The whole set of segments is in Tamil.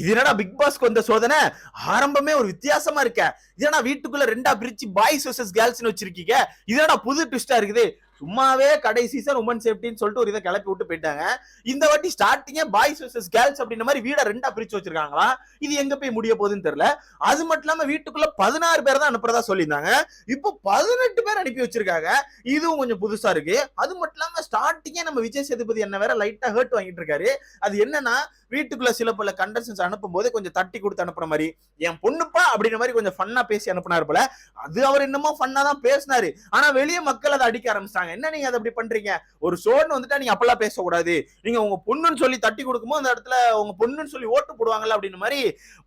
இது என்னடா பிக் பாஸ்க்கு வந்த சோதனை? ஆரம்பமே ஒரு வித்தியாசமா இருக்க. இதனா வீட்டுக்குள்ள ரெண்டா பிரிச்சு பாய்ஸ் வர்சஸ் கேர்ள்ஸ்னு வச்சிருக்கீங்க? இதனா புது ட்விஸ்டா இருக்குது? சும்மாவே கடை சீசன் உமன் சேஃப்டின்னு சொல்லிட்டு ஒரு இதை கிளப்பி விட்டு போயிட்டாங்க. இந்த வாட்டி ஸ்டார்டிங்கே பாய்ஸ் வர்சஸ் கேர்ள்ஸ் அப்படின்ற மாதிரி வீட ரெண்டா பிரிச்சு வச்சிருக்காங்களா? இது எங்க போய் முடிய போகுதுன்னு தெரியல. அது மட்டும் இல்லாம வீட்டுக்குள்ள பதினாறு பேர் தான் அனுப்புறதா சொல்லியிருந்தாங்க. இப்போ பதினெட்டு பேர் அனுப்பி வச்சிருக்காங்க. இதுவும் கொஞ்சம் புதுசா இருக்கு. அது மட்டும் இல்லாம ஸ்டார்டிங்கே நம்ம விஜய் சேதுபதி என்ன வேற லைட்டா ஹர்ட் வாங்கிட்டு இருக்காரு. அது என்னன்னா வீட்டுக்குள்ள சில பல கண்டஸ்டன்ஸ் அனுப்பும் போது கொஞ்சம் தட்டி கொடுத்து அனுப்புற மாதிரி என் பொண்ணுப்பா அப்படின்ற மாதிரி கொஞ்சம் ஃபன்னா பேசி அனுப்புனார் போல அது அவர் என்னமோ ஃபன்னா தான் பேசினாரு. ஆனா வெளியே மக்கள் அதை அடிக்க ஆரம்பிச்சிட்டாங்க. என்ன நீங்க அதை அப்படி பண்றீங்க? ஒரு ஷோன்னு வந்துட்டா நீங்க அப்பெல்லாம் பேசக்கூடாது. நீங்க உங்க பொண்ணுன்னு சொல்லி தட்டி கொடுக்கும்போது அந்த இடத்துல உங்க பொண்ணுன்னு சொல்லி ஓட்டு போடுவாங்கல்ல அப்படின்ற மாதிரி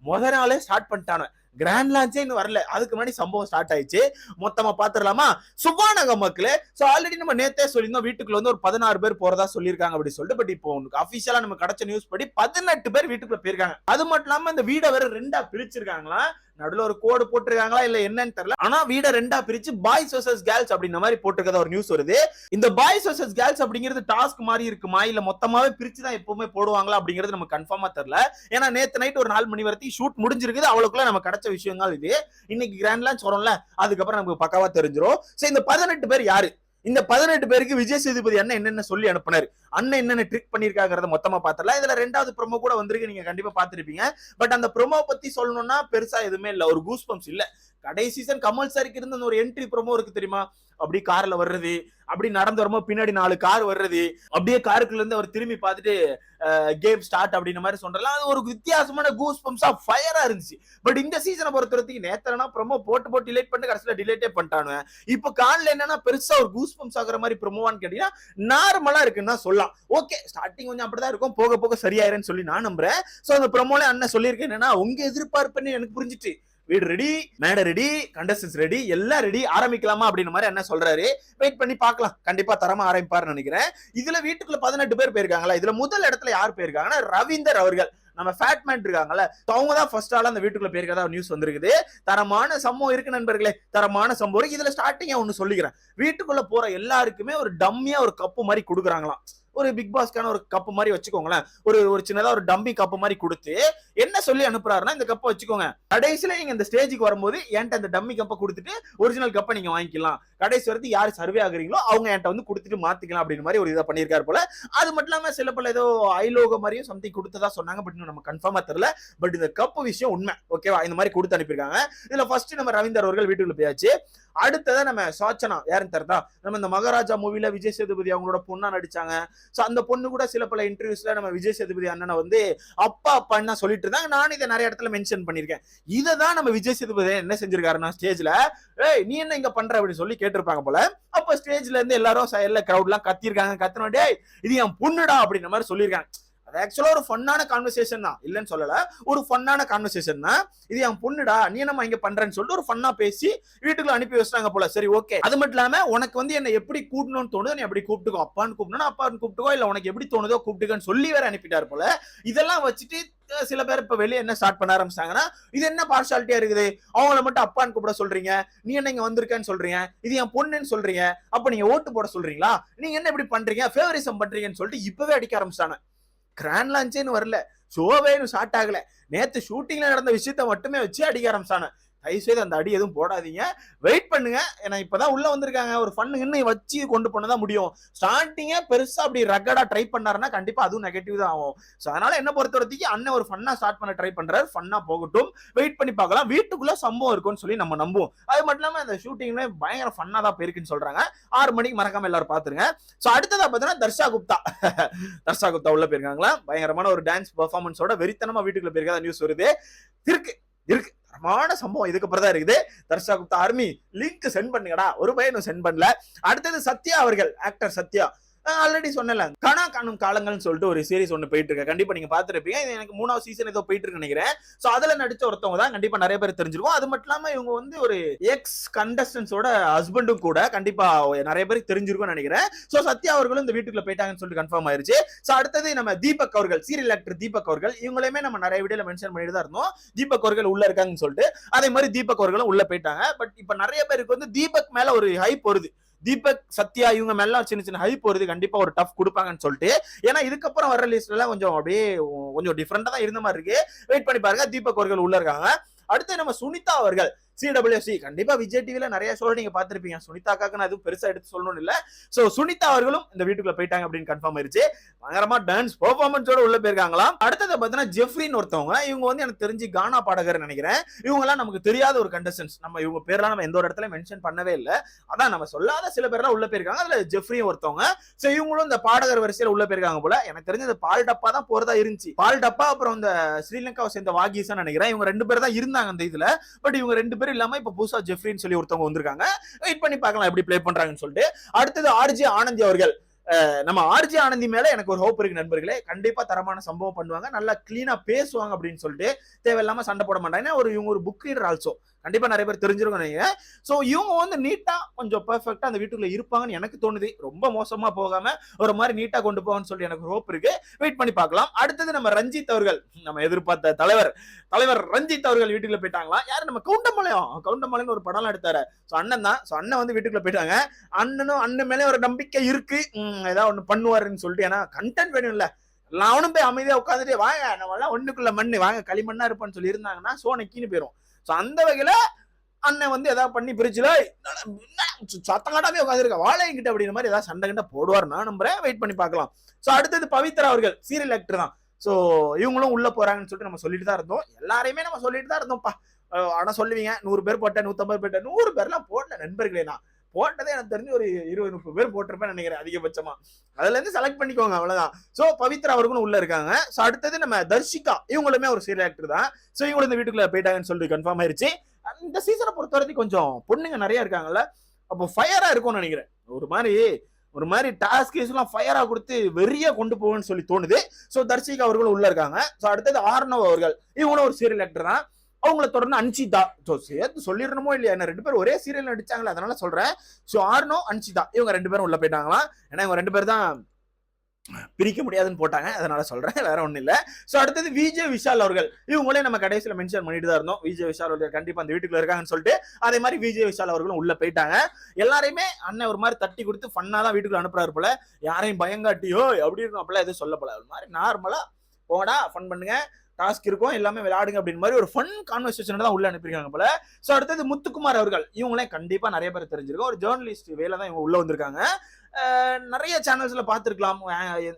முத நாளே ஸ்டார்ட் பண்ணிட்டான கிராண்ட் லான்ச்சே இன்னும் வரல. அதுக்கு முன்னாடி சம்பவம் ஸ்டார்ட் ஆயிடுச்சு. மொத்தமா பாத்துடலாமா சுபானக மக்களே சோ ஆல்ரெடி நம்ம நேத்தே சொல்லியிருந்தோம் வீட்டுக்குள்ள வந்து ஒரு பதினாறு பேர் போறதா சொல்லியிருக்காங்க அப்படி சொல்லிட்டு பட் இப்போ உனக்கு அபிஷியலா நம்ம கிடைச்ச நியூஸ் படி பதினெட்டு பேர் வீட்டுக்குள்ள போயிருக்காங்க. அது மட்டும் இல்லாம இந்த வீடை வேற ரெண்டா பிரிச்சிருக்காங்களா? நடுவில் ஒரு கோடு போட்டிருக்காங்களா இல்ல என்னன்னு தெரியல. ஆனா வீட ரெண்டா பிரிச்சு பாய்ஸ் வர்சஸ் கேர்ள்ஸ் அப்படின்ற மாதிரி போட்டிருக்கதா ஒரு நியூஸ் வருது. இந்த பாய்ஸ் வர்சஸ் கேர்ள்ஸ் அப்படிங்கிறது டாஸ்க் மாதிரி இருக்குமா? இல்ல மொத்தமாவே பிரிச்சு தான் எப்பவுமே போடுவாங்களா அப்படிங்கிறது நமக்கு கன்ஃபார்மா தெரியல. ஏன்னா நேத்து நைட் ஒரு நாலு மணி வரைக்கும் ஷூட் முடிஞ்சிருக்குது. அவளுக்குள்ள நம்ம கிடைச்ச விஷயங்கள் இது. இன்னைக்கு கிராண்ட் லான்ச் அதுக்கப்புறம் நமக்கு பக்காவா தெரிஞ்சிரும். சோ இந்த பதினெட்டு பேர் யாரு? இந்த பதினெட்டு பேருக்கு விஜய் சேதுபதி அண்ணன் என்னென்ன சொல்லி அனுப்புனாரு? அண்ணன் என்னென்ன ட்ரிக் பண்ணிருக்காங்கிறத மொத்தமா பாத்திரலாம் இதுல ரெண்டாவது ப்ரோமோ கூட வந்திருக்கு நீங்க கண்டிப்பா பாத்திருப்பீங்க பட் அந்த ப்ரோமோ பத்தி சொல்லணும்னா பெருசா எதுவுமே இல்ல. ஒரு கூஸ் பம்ப்ஸ் இல்ல. கடைசி சீசன் கமல் சாருக்கு இருந்த ஒரு என்ட்ரி ப்ரோமோ இருக்கு தெரியுமா? அப்படி கார்ல வர்றது அப்படி நடந்து வரும்போது பின்னாடி நாலு கார் வர்றது அப்படியே காருக்குள்ள இருந்து அவர் திரும்பி பார்த்துட்டு கேம் ஸ்டார்ட் அப்படின்ற மாதிரி சொல்றலாம் அது ஒரு வித்தியாசமான கூஸ் பம்ப்ஸா ஃபயரா இருந்துச்சு. பட் இந்த சீசனை பொறுத்தவரைக்கும் நேத்தனா ப்ரோமோ போட்டு போட்டு டிலேட் பண்ணி கடைசியில டிலேட்டே பண்ணிட்டானு இப்போ காலில் என்னன்னா பெருசா ஒரு கூஸ் பம்ப்ஸ் ஆகுற மாதிரி ப்ரோமோவான்னு கேட்டீங்கன்னா நார்மலா இருக்குன்னு தான் சொல்லலாம். ஓகே ஸ்டார்டிங் கொஞ்சம் அப்படிதான் இருக்கும். போக போக சரியாயிருன்னு சொல்லி நான் நம்புறேன். சோ அந்த ப்ரோமோல அண்ணன் சொல்லியிருக்கேன் என்னன்னா உங்க எதிர்பார்ப்புன்னு எனக்கு புரிஞ்சிட்டு வீடு ரெடி மேடை ரெடி கண்டஸ்டன்ஸ் ரெடி எல்லாம் ரெடி ஆரம்பிக்கலாமா அப்படின்ற மாதிரி என்ன சொல்றாரு. வெயிட் பண்ணி பார்க்கலாம். கண்டிப்பா தரமா ஆரம்பிப்பாருன்னு நினைக்கிறேன். இதுல வீட்டுக்குள்ள பதினெட்டு பேர் போயிருக்காங்களா இதுல முதல் இடத்துல யார் போயிருக்காங்கன்னா ரவீந்தர் அவர்கள். நம்ம ஃபேட்மேன் இருக்காங்கல்ல அவங்க தான் ஃபர்ஸ்ட் ஆளா அந்த வீட்டுக்குள்ள போயிருக்கதா நியூஸ் வந்திருக்குது. தரமான சம்பவம் இருக்கு நண்பர்களே தரமான சம்பவம் இதுல ஸ்டார்டிங்கா ஒன்னு சொல்லிக்கிறேன். வீட்டுக்குள்ள போற எல்லாருக்குமே ஒரு டம்மியா ஒரு கப்பு மாதிரி கொடுக்குறாங்களாம். ஒரு பிக் பாஸ்க்கான ஒரு கப்பு மாதிரி வச்சுக்கோங்களேன். ஒரு ஒரு சின்னதா ஒரு டம்மி கப்பு மாதிரி கொடுத்து என்ன சொல்லி அனுப்புறாருன்னா இந்த கப்பை வச்சுக்கோங்க. கடைசியில நீங்க இந்த ஸ்டேஜுக்கு வரும்போது என்கிட்ட அந்த டம்மி கப்பை கொடுத்துட்டு ஒரிஜினல் கப்பை நீங்க வாங்கிக்கலாம். கடைசி வரைக்கும் யார் சர்வே ஆகுறீங்களோ அவங்க என்கிட்ட வந்து கொடுத்துட்டு மாத்திக்கலாம் அப்படின்ற மாதிரி ஒரு இதை பண்ணியிருக்காரு போல. அது மட்டும் இல்லாம சில பல ஏதோ ஐலோக மாதிரியும் சம்திங் கொடுத்ததா சொன்னாங்க பட் இன்னும் நம்ம கன்ஃபார்மா தெரியல. பட் இந்த கப்பு விஷயம் உண்மை. ஓகேவா இந்த மாதிரி கொடுத்து அனுப்பியிருக்காங்க. இதுல ஃபர்ஸ்ட் நம்ம ரவீந்தர் அவர்கள் வீட்டுக்குள்ள போயாச்சு. அடுத்ததை நம்ம சாச்சனா யாருன்னு தெரியுதா? நம்ம இந்த மகாராஜா மூவில விஜய் சேதுபதி அவங்களோட பொண்ணா நடிச்சாங்க. சோ அந்த பொண்ணு கூட சில பல இன்டர்வியூஸ்ல நம்ம விஜய் சேதுபதி அண்ணனை வந்து அப்பா அப்பான்னு சொல்லிட்டு இருந்தாங்க. நானும் இதை நிறைய இடத்துல மென்ஷன் பண்ணிருக்கேன் இதை தான் நம்ம விஜய் சேதுபதி என்ன செஞ்சிருக்காருன்னா ஸ்டேஜ்ல ஏய் நீ என்ன இங்க பண்ற? அப்படின்னு சொல்லி கேட்டிருப்பாங்க போல. அப்ப ஸ்டேஜ்ல இருந்து எல்லாரும் சைடுல கிரௌட் எல்லாம் கத்திருக்காங்க கத்தினோம் இது என் பொண்ணுடா அப்படின்ற மாதிரி சொல்லியிருக்காங்க. அது ஆக்சுவலா ஒரு ஃபன்னான கான்வர்சேஷன் தான். இல்லைன்னு சொல்லல. ஒரு ஃபன்னான கான்வர்சேஷன் தான். இது என் பொண்ணுடா நீ நம்ம இங்க பண்றேன்னு சொல்லிட்டு ஒரு ஃபன்னா பேசி வீட்டுக்குள்ள அனுப்பி வச்சிட்டாங்க போல. சரி ஓகே அது மட்டும் இல்லாம உனக்கு வந்து என்ன எப்படி கூட்டணும்னு தோணுதோ நீ எப்படி கூப்பிட்டுக்கோ. அப்பான்னு கூப்பிடணும் அப்பான்னு கூப்பிட்டுக்கோ. இல்ல உனக்கு எப்படி தோணுதோ கூப்பிட்டுக்கன்னு சொல்லி வேற அனுப்பிட்டாரு போல. இதெல்லாம் வச்சுட்டு சில பேர் இப்ப வெளியே என்ன ஸ்டார்ட் பண்ண ஆரம்பிச்சாங்கன்னா இது என்ன பார்ஷாலிட்டியா இருக்குது? அவங்கள மட்டும் அப்பான்னு கூப்பிட சொல்றீங்க. நீ என்ன இங்க வந்திருக்கேன்னு சொல்றீங்க. இது என் பொண்ணுன்னு சொல்றீங்க. அப்ப நீங்க ஓட்டு போட சொல்றீங்களா? நீங்க என்ன இப்படி பண்றீங்க? ஃபேவரிசம் பண்றீங்கன்னு சொல்லிட்டு இப்பவே அடிக்க ஆரம்பிச்சாங்க கிராண்ட் லான்ச்சேன்னு வரல. ஷோவேன்னு ஷார்ட் ஆகல. நேத்து ஷூட்டிங்ல நடந்த விஷயத்த மட்டுமே வச்சு அடிக்க ஆரம்பிச்சானு. தயவுசெய்து அந்த அடி எதுவும் போடாதீங்க. வெயிட் பண்ணுங்க. ஏன்னா இப்பதான் உள்ள வந்திருக்காங்க. ஒரு ஃபன்னு வச்சு கொண்டு போனதான் முடியும். ஸ்டார்டிங்கே பெருசா அப்படி ரகடா ட்ரை பண்ணாருன்னா கண்டிப்பா அதுவும் நெகட்டிவ் தான் ஆகும். ஸோ அதனால என்ன பொறுத்த வரைக்கும் அண்ணன் ஒரு ஃபன்னா ஸ்டார்ட் பண்ண ட்ரை பண்றாரு. ஃபன்னா போகட்டும். வெயிட் பண்ணி பார்க்கலாம். வீட்டுக்குள்ள சம்பவம் இருக்கும்னு சொல்லி நம்ம நம்புவோம். அது மட்டும் இல்லாம அந்த ஷூட்டிங்ல பயங்கர ஃபன்னா தான் போயிருக்குன்னு சொல்றாங்க. ஆறு மணிக்கு மறக்காம எல்லாரும் பாத்துருங்க ஸோ அடுத்ததா பார்த்தீங்கன்னா தர்ஷா குப்தா. தர்ஷா குப்தா உள்ள போயிருக்காங்களா? பயங்கரமான ஒரு டான்ஸ் பெர்ஃபார்மன்ஸோட வெறித்தனமா வீட்டுக்குள்ள போயிருக்கா நியூஸ் வருது. இருக்கு. இருக்கு. தரமான சம்பவம். இதுக்கு அப்புறம் தான் இருக்குது. Dharsha Gupta army link sent பண்ணுங்கடா. ஒரு பையனும் சென்ட் பண்ணல. அடுத்தது சத்யா அவர்கள் ஆக்டர் சத்யா. ஆல்ரெடி சொன்னல கனா காணும் காலங்கள்னு சொல்லிட்டு ஒரு சீரிஸ் ஒன்று போயிட்டு இருக்கு கண்டிப்பா நீங்க பாத்துருப்பீங்க இது எனக்கு மூணாவது சீசன் ஏதோ போயிட்டு இருக்கு நினைக்கிறேன். சோ அதுல நடிச்ச ஒருத்தவங்க தான் கண்டிப்பா நிறைய பேர் தெரிஞ்சிருக்கும். அது மட்டும் இல்லாம இவங்க வந்து ஒரு எக்ஸ் கண்டஸ்டன்ஸோட ஹஸ்பண்டும் கூட கண்டிப்பா நிறைய பேருக்கு தெரிஞ்சிருக்கும்னு நினைக்கிறேன். சோ சத்யா அவர்களும் இந்த வீட்டுக்குள்ள போயிட்டாங்கன்னு சொல்லிட்டு கன்ஃபார்ம் ஆயிருச்சு. சோ அடுத்தது நம்ம தீபக் அவர்கள் சீரியல் ஆக்டர் தீபக் அவர்கள் இவங்களையுமே நம்ம நிறைய வீடியோல மென்ஷன் பண்ணிட்டு தான் இருந்தோம். தீபக் அவர்கள் உள்ள இருக்காங்கன்னு சொல்லிட்டு. அதே மாதிரி தீபக் அவர்களும் உள்ள போயிட்டாங்க. பட் இப்ப நிறைய பேருக்கு வந்து தீபக் மேல ஒரு ஹைப் வருது. தீபக் சத்யா இவங்க மேல சின்ன சின்ன ஹைப் வருது. கண்டிப்பா ஒரு டஃப் கொடுப்பாங்கன்னு சொல்லிட்டு. ஏன்னா இதுக்கப்புறம் வர லிஸ்ட்ல எல்லாம் கொஞ்சம் அப்படியே கொஞ்சம் டிஃப்ரெண்டா தான் இருந்த மாதிரி இருக்கு. வெயிட் பண்ணி பாருங்க. தீபக் அவர்கள் உள்ள இருக்காங்க. அடுத்து நம்ம சுனிதா அவர்கள். சிடபிள்யூசி கண்டிப்பா விஜய் டிவில நிறைய ஷோ நீங்க பாத்திருப்பீங்க சுனிதாக்காக நான் எதுவும் பெருசா எடுத்து சொல்லணும்னு இல்ல. சோ சுனிதா அவர்களும் இந்த வீட்டுக்குள்ள போயிட்டாங்க அப்படின்னு கன்ஃபார்ம் ஆயிருச்சு. பயங்கரமா டான்ஸ் பெர்ஃபார்மன்ஸோட உள்ள போயிருக்காங்களாம். அடுத்தது பாத்தீங்கன்னா ஜெஃப்ரின்னு ஒருத்தவங்க இவங்க வந்து எனக்கு தெரிஞ்சு கானா பாடகர் நினைக்கிறேன். இவங்க எல்லாம் நமக்கு தெரியாத ஒரு கண்டஸ்டன்ஸ் நம்ம இவங்க பேர்லாம் நம்ம எந்த ஒரு இடத்துல மென்ஷன் பண்ணவே இல்லை. அதான் நம்ம சொல்லாத சில பேர்லாம் உள்ள போயிருக்காங்க. அதுல ஜெஃப்ரியும் ஒருத்தவங்க. சோ இவங்களும் இந்த பாடகர் வரிசையில உள்ள போயிருக்காங்க போல. எனக்கு தெரிஞ்சது பால் டப்பா தான் போறதா இருந்துச்சு. பால் டப்பா அப்புறம் இந்த ஸ்ரீலங்காவை சேர்ந்த வாகிசன் நினைக்கிறேன். இவங்க ரெண்டு பேர் தான் இருந்தாங்க அந்த இதுல. பட் இவங்க ரெண்டு பேரும் இல்லாம இப்ப புதுசா ஜெஃப்ரின்னு சொல்லி ஒருத்தவங்க வந்திருக்காங்க. வெயிட் பண்ணி பார்க்கலாம் எப்படி ப்ளே பண்றாங்கன்னு சொல்லிட்டு. அடுத்தது ஆர்ஜி ஆனந்தி அவர்கள். நம்ம ஆர்ஜி ஆனந்தி மேல எனக்கு ஒரு ஹோப் இருக்கு நண்பர்களே. கண்டிப்பா தரமான சம்பவம் பண்ணுவாங்க. நல்லா கிளீனா பேசுவாங்க அப்படின்னு சொல்லிட்டு. தேவையில்லாம சண்டை போட மாட்டாங்க. ஒரு இவங்க ஒரு புக் ரீடர் ஆல்சோ கண்டிப்பா நிறைய பேர் தெரிஞ்சிருக்கும் நீங்க சோ இவங்க வந்து நீட்டா கொஞ்சம் பெர்ஃபெக்டா அந்த வீட்டுக்குள்ள இருப்பாங்கன்னு எனக்கு தோணுது. ரொம்ப மோசமா போகாம ஒரு மாதிரி நீட்டா கொண்டு போவான்னு சொல்லி எனக்கு ஹோப் இருக்கு. வெயிட் பண்ணி பார்க்கலாம். அடுத்தது நம்ம ரஞ்சித் அவர்கள். நம்ம எதிர்பார்த்த தலைவர். தலைவர் ரஞ்சித் அவர்கள் வீட்டுக்குள்ள போயிட்டாங்களா? யாரு? நம்ம கவுண்டமலையம். கவுண்டமலைன்னு ஒரு படம் எடுத்தாரு. சோ அண்ணன் தான். சோ அண்ணன் வந்து வீட்டுக்குள்ள போயிட்டாங்க. அண்ணனும் அண்ணன் மேலே ஒரு நம்பிக்கை இருக்கு. ஏதாவது ஒண்ணு பண்ணுவாருன்னு சொல்லிட்டு ஏன்னா கண்டென்ட் வேணும் இல்ல அவனும் போய் அமைதியா உட்காந்துட்டு வாங்க நம்ம எல்லாம் ஒண்ணுக்குள்ள மண்ணு. வாங்க களிமண்ணா இருப்பான்னு சொல்லி இருந்தாங்கன்னா சோனைக்கின்னு போயிரும். ஸோ அந்த வகையில் அண்ணன் வந்து எதாவது பண்ணி பிரிச்சுல சத்தம் காட்டாமே உட்காந்துருக்க வாழையங்கிட்ட அப்படிங்கிற மாதிரி ஏதாவது சண்டை கிட்ட போடுவார் நான் நம்புறேன். வெயிட் பண்ணி பார்க்கலாம். ஸோ அடுத்தது பவித்ரா அவர்கள் சீரியல் ஆக்டர் தான். ஸோ இவங்களும் உள்ள போறாங்கன்னு சொல்லிட்டு நம்ம சொல்லிட்டு தான் இருந்தோம். எல்லாரையுமே நம்ம சொல்லிட்டு தான் இருந்தோம்ப்பா. ஆனால் சொல்லுவீங்க நூறு பேர் போட்டேன் நூற்றம்பது பேர் நூறு பேர்லாம் போடல நண்பர்களே நான். போட்டதே எனக்கு தெரிஞ்சு ஒரு இருபது முப்பது பேர் போட்டிருப்பேன் நினைக்கிறேன் அதிகபட்சமா. அதுல இருந்து செலக்ட் பண்ணிக்கோங்க அவ்வளவுதான். சோ பவித்ரா அவர்களும் உள்ள இருக்காங்க. சோ அடுத்தது நம்ம தர்ஷிகா. இவங்களுமே ஒரு சீரியல் ஆக்டர் தான். சோ இவங்களும் இந்த வீட்டுக்குள்ள போயிட்டாங்கன்னு சொல்லிட்டு கன்ஃபார்ம் ஆயிருச்சு. அந்த சீசனை பொறுத்த வரைக்கும் கொஞ்சம் பொண்ணுங்க நிறைய இருக்காங்கல்ல அப்போ ஃபயரா இருக்கும்னு நினைக்கிறேன். ஒரு மாதிரி ஒரு மாதிரி டாஸ்க் எல்லாம் ஃபயரா கொடுத்து வெறியா கொண்டு போகும்னு சொல்லி தோணுது. சோ தர்ஷிகா அவர்களும் உள்ள இருக்காங்க. சோ அடுத்தது ஆர்னவ் அவர்கள். இவங்களும் ஒரு சீரியல் ஆக்டர் தான். அவங்கள தொடர்ந்து அன்சிதா ஸோ சேர்த்து சொல்லிடணுமோ இல்லையா? என்ன ரெண்டு பேரும் ஒரே சீரியல் நடிச்சாங்களே அதனால சொல்றேன். ஸோ ஆர்னோ அன்சிதா இவங்க ரெண்டு பேரும் உள்ள போயிட்டாங்களாம். ஏன்னா இவங்க ரெண்டு பேர் தான் பிரிக்க முடியாதுன்னு போட்டாங்க. அதனால சொல்றேன். வேற ஒண்ணும் இல்ல. சோ அடுத்தது விஜய் விஷால் அவர்கள். இவங்களே நம்ம கடைசியில மென்ஷன் பண்ணிட்டு தான் இருந்தோம். விஜய் விஷால் அவர்கள் கண்டிப்பா அந்த வீட்டுக்குள்ள இருக்காங்கன்னு சொல்லிட்டு அதே மாதிரி விஜய் விஷால் அவர்களும் உள்ள போயிட்டாங்க. எல்லாரையுமே அண்ணன் ஒரு மாதிரி தட்டி கொடுத்து ஃபன்னா தான் வீட்டுக்குள்ள அனுப்புறாரு போல. யாரையும் பயங்காட்டியோ அப்படி இருக்கும் அப்பெல்லாம் எதுவும் சொல்ல போல. ஒரு மாதிரி நார்மலா போடா ஃபன் பண்ணுங்க. டாஸ்க் இருக்கும் எல்லாமே விளையாடுங்க அப்படின்னு மாதிரி ஒரு ஃபன் கான்வர்சேஷன் தான் உள்ள அனுப்பியிருக்காங்க போல. ஸோ அடுத்தது முத்துக்குமார் அவர்கள். இவங்களே கண்டிப்பாக நிறைய பேர் தெரிஞ்சிருக்கும். ஒரு ஜேர்னலிஸ்ட் வேலை தான் இவங்க உள்ள வந்திருக்காங்க. நிறைய சேனல்ஸ்ல பார்த்துருக்கலாம்.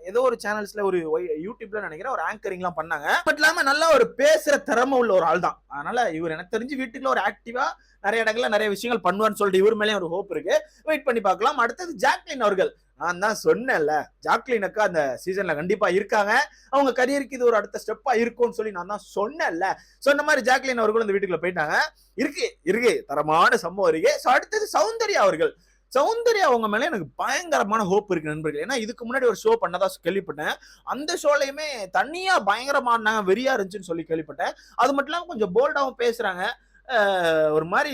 ஏதோ ஒரு சேனல்ஸ்ல ஒரு யூடியூப்ல நினைக்கிறேன் ஒரு ஆங்கரிங்லாம் பண்ணாங்க. பட் இல்லாம நல்லா ஒரு பேசுற திறமை உள்ள ஒரு ஆள் தான் அதனால இவர் எனக்கு தெரிஞ்சு வீட்டுக்குள்ள ஒரு ஆக்டிவா நிறைய இடங்கள்ல நிறைய விஷயங்கள் பண்ணுவான்னு சொல்லிட்டு இவர் மேலேயும் ஒரு ஹோப் இருக்கு. வெயிட் பண்ணி பார்க்கலாம். அடுத்தது ஜாக்லின் அவர்கள். நான் தான் சொன்னேன்ல ஜாக்லின் அக்கா அந்த சீசன்ல கண்டிப்பா இருக்காங்க. அவங்க கரியருக்கு இது ஒரு அடுத்த ஸ்டெப்பா இருக்கும்னு சொல்லி நான் தான் சொன்னேன்ல. சொன்ன மாதிரி ஜாக்லின் அவர்களும் இந்த வீட்டுக்குள்ள போயிட்டாங்க. இருக்கு இருக்கு. தரமான சம்பவம் இருக்கு. ஸோ அடுத்தது சௌந்தர்யா அவர்கள். சௌந்தர்யா அவங்க மேலே எனக்கு பயங்கரமான ஹோப் இருக்கு நண்பர்கள். ஏன்னா இதுக்கு முன்னாடி ஒரு ஷோ பண்ணதா கேள்விப்பட்டேன். அந்த ஷோலையுமே தனியா பயங்கரமானாங்க வெறியா இருந்துச்சுன்னு சொல்லி கேள்விப்பட்டேன். அது மட்டும் இல்லாமல் கொஞ்சம் போல்டாகவும் பேசுறாங்க. ஒரு மாதிரி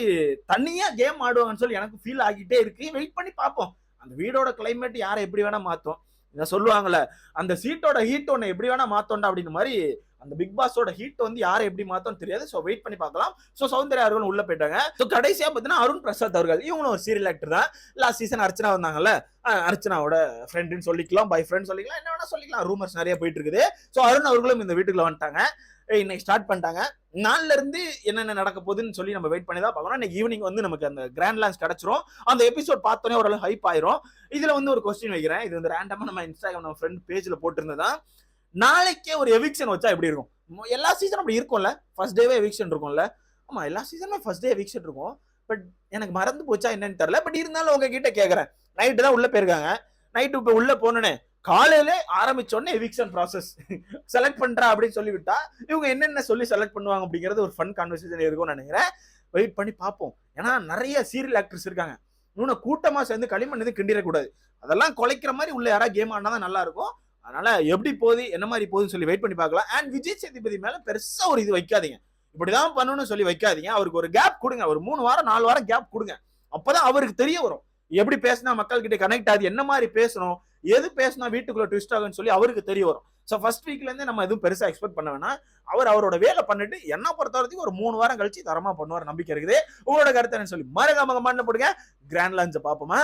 தனியா கேம் ஆடுவாங்கன்னு சொல்லி எனக்கு ஃபீல் ஆகிட்டே இருக்கு. வெயிட் பண்ணி பார்ப்போம். அந்த வீடோட கிளைமேட் யாரை எப்படி வேணா மாற்றும் இதை சொல்லுவாங்கல்ல அந்த சீட்டோட ஹீட் ஒன்னு எப்படி வேணா மாத்தோண்டா அப்படின்னு மாதிரி அந்த பிக் பாஸோட ஹீட் வந்து யாரை எப்படி மாத்தோம்னு தெரியாது. ஸோ வெயிட் பண்ணி பார்க்கலாம். ஸோ சௌந்தர்யா அவர்கள் உள்ள போயிட்டாங்க. ஸோ கடைசியாக பார்த்தீங்கன்னா அருண் பிரசாத் அவர்கள் இவங்களும் ஒரு சீரியல் ஆக்டர் தான். லாஸ்ட் சீசன் அர்ச்சனா வந்தாங்கல்ல அர்ச்சனாவோட ஃப்ரெண்டுன்னு சொல்லிக்கலாம் பை ஃப்ரெண்ட் சொல்லிக்கலாம் என்ன வேணா சொல்லிக்கலாம். ரூமர்ஸ் நிறைய போயிட்டு இருக்குது. ஸோ அருண் அவர்களும் இந்த வீட்டுக்குள்ள வந்துட்டாங்க. இன்னைக்கு ஸ்டார்ட் பண்ணிட்டாங்க. நாளில் இருந்து என்னென்ன நடக்க போகுதுன்னு சொல்லி நம்ம வெயிட் பண்ணி தான் பார்க்கணும் இன்னைக்கு ஈவினிங் வந்து நமக்கு அந்த கிராண்ட் லான்ஸ் கிடச்சிரும். அந்த எபிசோட் பார்த்தோன்னே ஓரளவு ஹைப் ஆயிரும். இதில் வந்து ஒரு கொஸ்டின் வைக்கிறேன். இது வந்து ரேண்டமாக நம்ம இன்ஸ்டாகிராம் நம்ம ஃப்ரெண்ட் பேஜில் போட்டிருந்ததான் நாளைக்கே ஒரு எவிக்ஷன் வச்சா எப்படி இருக்கும்? எல்லா சீசனும் அப்படி இருக்கும்ல. ஃபர்ஸ்ட் டேவே எவிக்ஷன் இருக்கும்ல. ஆமாம் எல்லா சீசனுமே ஃபர்ஸ்ட் டே எவிக்ஷன் இருக்கும். பட் எனக்கு மறந்து போச்சா என்னன்னு தெரில பட் இருந்தாலும் உங்ககிட்ட கேட்குறேன் நைட்டு தான் உள்ளே போயிருக்காங்க. நைட்டு இப்போ உள்ளே போனோன்னே காலையில ஆரம்பிச்சோடனே எவிக்ஷன் ப்ராசஸ் செலக்ட் பண்றா அப்படின்னு சொல்லிவிட்டா இவங்க என்னென்ன சொல்லி செலக்ட் பண்ணுவாங்க அப்படிங்கிறது ஒரு ஃபன் கான்வர்சேஷன் இருக்கும்னு நினைக்கிறேன். வெயிட் பண்ணி பார்ப்போம். ஏன்னா நிறைய சீரியல் ஆக்டர்ஸ் இருக்காங்க. இன்னும் கூட்டமா சேர்ந்து களிமண் எதுவும் கிண்டிடக்கூடாது. அதெல்லாம் குலைக்கிற மாதிரி உள்ள யாராவது கேம் ஆடினா தான் நல்லா இருக்கும். அதனால எப்படி போகுது என்ன மாதிரி போகுதுன்னு சொல்லி வெயிட் பண்ணி பார்க்கலாம். அண்ட் விஜய் சேதுபதி மேல பெருசா ஒரு இது வைக்காதீங்க. இப்படிதான் பண்ணணும்னு சொல்லி வைக்காதீங்க. அவருக்கு ஒரு கேப் கொடுங்க. ஒரு மூணு வாரம் நாலு வாரம் கேப் கொடுங்க. அப்பதான் அவருக்கு தெரிய வரும். எப்படி பேசினா மக்கள் கிட்ட கனெக்ட் ஆகுது என்ன மாதிரி பேசணும் எது பேசினா வீட்டுக்குள்ள ட்விஸ்ட் ஆகும்னு சொல்லி அவருக்கு தெரிய வரும். ஸோ ஃபர்ஸ்ட் வீக்ல இருந்தே நம்ம எதுவும் பெருசா எக்ஸ்பெக்ட் பண்ண வேணாம். அவர் அவரோட வேலை பண்ணிட்டு என்ன பொறுத்த வரைக்கும் ஒரு மூணு வாரம் கழிச்சு தரமா பண்ணுவார் நம்பிக்கை இருக்குது. உங்களோட கருத்து என்ன சொல்லி மறக்காம கமெண்ட்ல போடுங்க. கிராண்ட் லான்ச்சை பார்ப்போமா?